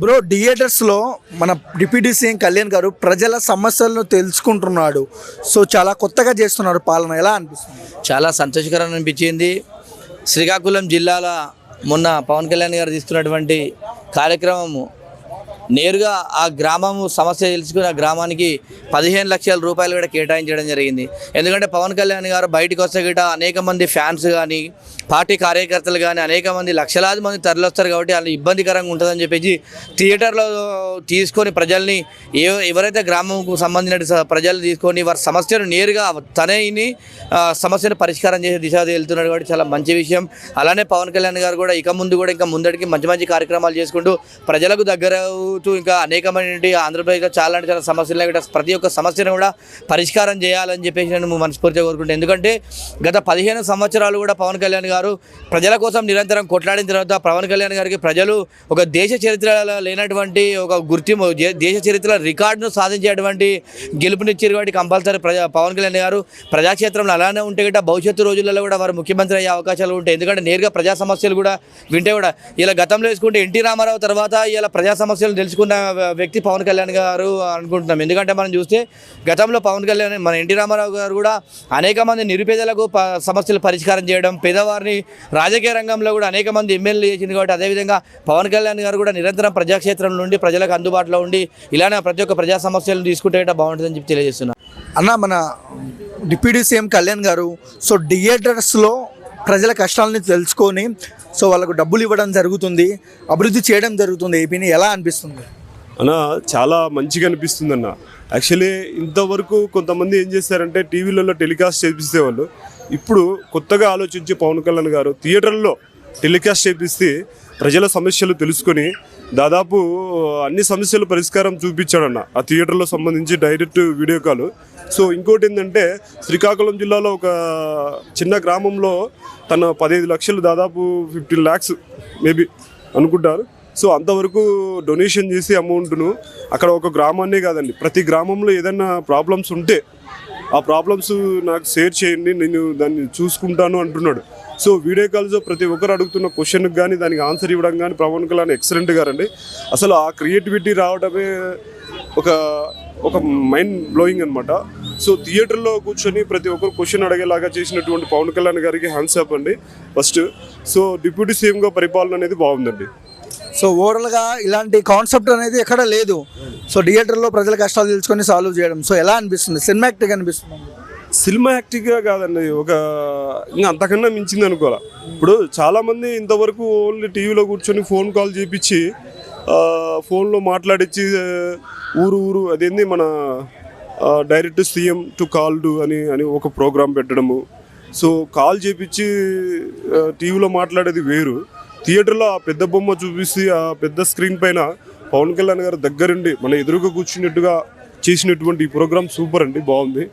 Bro థియేటర్స్లో మన deputy CM Kalyan గారు ప్రజల సమస్యలను తెలుసుకుంటున్నాడు. సో చాలా కొత్తగా చేస్తున్నారు పాలన. ఎలా అనిపిస్తుంది? చాలా సంతోషకరంగా అనిపించింది. శ్రీకాకుళం జిల్లాల మొన్న పవన్ కళ్యాణ్ గారు తీసుకున్నటువంటి కార్యక్రమము నేరుగా ఆ గ్రామము సమస్య తెలుసుకుని ఆ గ్రామానికి పదిహేను లక్షల రూపాయలు కూడా కేటాయించడం జరిగింది. ఎందుకంటే పవన్ కళ్యాణ్ గారు బయటకు వస్తే గిట అనేక మంది ఫ్యాన్స్ కానీ పార్టీ కార్యకర్తలు కానీ అనేక మంది లక్షలాది మంది తరలిస్తారు కాబట్టి వాళ్ళు ఇబ్బందికరంగా ఉంటుందని చెప్పేసి థియేటర్లో తీసుకొని ప్రజల్ని ఏ ఎవరైతే గ్రామంకు సంబంధించిన స- ప్రజలు తీసుకొని వారి సమస్యను నేరుగా తనని సమస్యను పరిష్కారం చేసే దిశ వెళ్తున్నాడు కాబట్టి చాలా మంచి విషయం. అలానే పవన్ కళ్యాణ్ గారు కూడా ఇక ముందు కూడా ఇంకా ముందడికి మంచి మంచి కార్యక్రమాలు చేసుకుంటూ ప్రజలకు దగ్గర అవుతూ ఇంకా అనేకమైన ఆంధ్రప్రదేశ్లో చాలా అంటే చాలా సమస్యలు ప్రతి ఒక్క సమస్యను కూడా పరిష్కారం చేయాలని చెప్పేసి నేను మనస్ఫూర్తిగా కోరుకుంటాను ఎందుకంటే గత పదిహేను సంవత్సరాలు కూడా పవన్ కళ్యాణ్ గారు ప్రజల కోసం నిరంతరం కొట్లాడిన తర్వాత పవన్ కళ్యాణ్ గారికి ప్రజలు ఒక దేశ చరిత్రలో లేనటువంటి ఒక గుర్తింపు దేశ చరిత్ర రికార్డును సాధించేటువంటి గెలుపునిచ్చారు కాబట్టి కంపల్సరీ ప్రజా పవన్ కళ్యాణ్ గారు ప్రజాక్షేత్రంలో అలానే ఉంటే గట్ట భవిష్యత్తు రోజులలో కూడా వారు ముఖ్యమంత్రి అయ్యే అవకాశాలు ఉంటాయి. ఎందుకంటే నేరుగా ప్రజా సమస్యలు కూడా వింటే కూడా ఇలా గతంలో వేసుకుంటే ఎన్టీ రామారావు తర్వాత ఇలా ప్రజా సమస్యలు తెలుసుకున్న వ్యక్తి పవన్ కళ్యాణ్ గారు అనుకుంటున్నాం. ఎందుకంటే మనం చూస్తే గతంలో పవన్ కళ్యాణ్ మన ఎన్టీ రామారావు గారు కూడా అనేక మంది నిరుపేదలకు సమస్యలు పరిష్కారం చేయడం పేదవారిని రాజకీయ రంగంలో కూడా అనేక మంది ఎమ్మెల్యే చేసింది కాబట్టి అదేవిధంగా పవన్ కళ్యాణ్ గారు కూడా నిరంతరం ప్రజాక్షేత్రం నుండి ప్రజలకు అందుబాటులో ఉండి ఇలానే ప్రతి ఒక్క ప్రజా సమస్యలను తీసుకుంటే బాగుంటుందని చెప్పి తెలియజేస్తున్నాను అన్న మన డిప్యూటీ సీఎం కళ్యాణ్ గారు సో థియేటర్స్లో ప్రజల కష్టాలని తెలుసుకొని సో వాళ్ళకు డబ్బులు ఇవ్వడం జరుగుతుంది అభివృద్ధి చేయడం జరుగుతుంది ఏపీని ఎలా అనిపిస్తుంది? అన్న చాలా మంచిగా అనిపిస్తుంది అన్న యాక్చువల్లీ ఇంతవరకు కొంతమంది ఏం చేస్తారంటే టీవీలలో టెలికాస్ట్ చేపిస్తేవాళ్ళు ఇప్పుడు కొత్తగా ఆలోచించి పవన్ కళ్యాణ్ గారు థియేటర్లో టెలికాస్ట్ చేపిస్తే ప్రజల సమస్యలు తెలుసుకొని దాదాపు అన్ని సమస్యలు పరిష్కారం చూపించాడన్న. ఆ థియేటర్లో సంబంధించి డైరెక్ట్ వీడియో కాల్. సో ఇంకోటి ఏంటంటే శ్రీకాకుళం జిల్లాలో ఒక చిన్న గ్రామంలో తన పదిహేను లక్షలు దాదాపు ఫిఫ్టీన్ ల్యాక్స్ మేబీ అనుకుంటారు. సో అంతవరకు డొనేషన్ చేసి అమౌంట్ను అక్కడ ఒక గ్రామాన్నే కాదండి ప్రతి గ్రామంలో ఏదైనా ప్రాబ్లమ్స్ ఉంటే ఆ ప్రాబ్లమ్స్ నాకు షేర్ చేయండి నేను దాన్ని చూసుకుంటాను అంటున్నాడు. సో వీడియో కాల్స్ ప్రతి ఒక్కరు అడుగుతున్న క్వశ్చన్కి కానీ దానికి ఆన్సర్ ఇవ్వడం కానీ పవన్ కళ్యాణ్ ఎక్సలెంట్ గారండి. అసలు ఆ క్రియేటివిటీ రావడమే ఒక ఒక మైండ్ బ్లోయింగ్ అనమాట సో థియేటర్లో కూర్చొని ప్రతి ఒక్కరు క్వశ్చన్ అడిగేలాగా చేసినటువంటి పవన్ కళ్యాణ్ గారికి హ్యాండ్స్ అప్ అండి ఫస్ట్ సో డిప్యూటీ సీఎంగా పరిపాలన అనేది బాగుందండి. సో ఓవరాల్గా ఇలాంటి కాన్సెప్ట్ అనేది ఎక్కడ లేదు. సో థియేటర్లో ప్రజల కష్టాలు తెలుసుకొని సాల్వ్ చేయడం. సో ఎలా అనిపిస్తుంది? సినిమాక్టిక్ అనిపిస్తుంది సినిమా యాక్టివ్గా కాదండి ఒక ఇంకా అంతకన్నా మించింది అనుకోవాలి. ఇప్పుడు చాలామంది ఇంతవరకు ఓన్లీ టీవీలో కూర్చొని ఫోన్ కాల్ చేపించి ఫోన్లో మాట్లాడించి ఊరు ఊరు అదేంది మన direct CM to call to అని అని ఒక ప్రోగ్రాం పెట్టడము. సో కాల్ చేపించి టీవీలో మాట్లాడేది వేరు. థియేటర్లో ఆ పెద్ద బొమ్మ చూపిస్తే ఆ పెద్ద స్క్రీన్ పైన పవన్ కళ్యాణ్ గారు దగ్గరుండి మన ఎదురుగా కూర్చున్నట్టుగా చేసినటువంటి ఈ ప్రోగ్రామ్ సూపర్ అండి బాగుంది.